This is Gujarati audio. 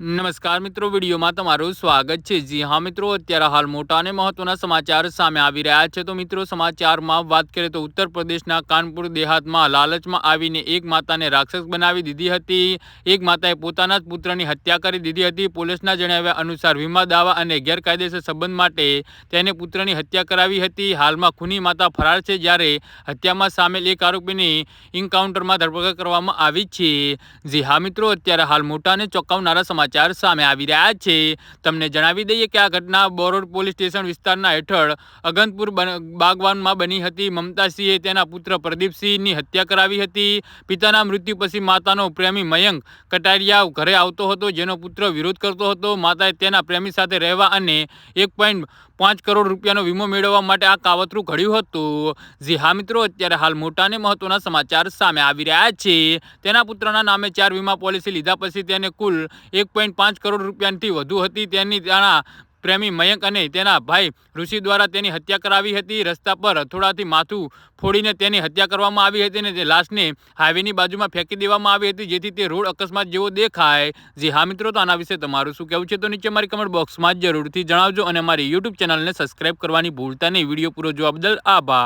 નમસ્કાર મિત્રો, વિડીયોમાં તમારું સ્વાગત છે. જી હા મિત્રો, અત્યારે હાલ મોટા અને મહત્વના સમાચાર સામે આવી રહ્યા છે. તો મિત્રો, સમાચારમાં વાત કરીએ તો ઉત્તર પ્રદેશના કાનપુર દેહાતમાં લાલચમાં આવીને એક માતાને રાક્ષસ બનાવી દીધી હતી. એક માતાએ પોતાના જ પુત્રની હત્યા કરી દીધી હતી. પોલીસના જણાવ્યા અનુસાર વીમા, દાવા અને ગેરકાયદેસર સંબંધ માટે તેને પુત્રની હત્યા કરાવી હતી. હાલમાં ખૂની માતા ફરાર છે, જ્યારે હત્યામાં સામેલ એક આરોપીની એન્કાઉન્ટરમાં ધરપકડ કરવામાં આવી છે. જી હા મિત્રો, અત્યારે હાલ મોટા અને ચોંકાવનારા સમાચાર સમાચાર સામે આવી રહ્યા છે. તમને જણાવી દઈએ કે આ ઘટના બોરોડ પોલીસ સ્ટેશન વિસ્તારના હેઠળ અગંતપુર બાગવાનમાં બની હતી. મમતાસિંહે તેના પુત્ર પ્રદીપસિંહની હત્યા કરાવી હતી. પિતાના મૃત્યુ પછી માતાનો પ્રેમી મયંક કટારિયા ઘરે આવતો હતો, જેનો પુત્ર વિરોધ કરતો હતો. માતાએ તેના પ્રેમી સાથે રહેવા અને એક પોઈન્ટ પાંચ કરોડ રૂપિયાનો વીમો મેળવવા માટે આ કાવતરું ઘડ્યું હતું. જી હા મિત્રો, અત્યારે હાલ મોટા અને મહત્વના સમાચાર સામે આવી રહ્યા છે. તેના પુત્રના નામે ચાર વીમા પોલિસી લીધા પછી તેને કુલ એક પોઈન્ટ પાંચ કરોડ રૂપિયાથી વધુ હતી. તેની તેના પ્રેમી મયંક અને તેના ભાઈ ઋષિ દ્વારા તેની હત્યા કરાવી હતી. રસ્તા પર હથોડાથી માથું ફોડીને તેની હત્યા કરવામાં આવી હતી અને તે લાશને હાઈવેની બાજુમાં ફેંકી દેવામાં આવી હતી, જેથી તે રોડ અકસ્માત જેવો દેખાય. જે હા મિત્રો, તો આના વિશે તમારું શું કહેવું છે? તો નીચે મારી કમેન્ટ બોક્સમાં જરૂરથી જણાવજો અને મારી યુટ્યુબ ચેનલને સબસ્ક્રાઈબ કરવાની ભૂલતા નહીં. વીડિયો પૂરો જોવા બદલ આભાર.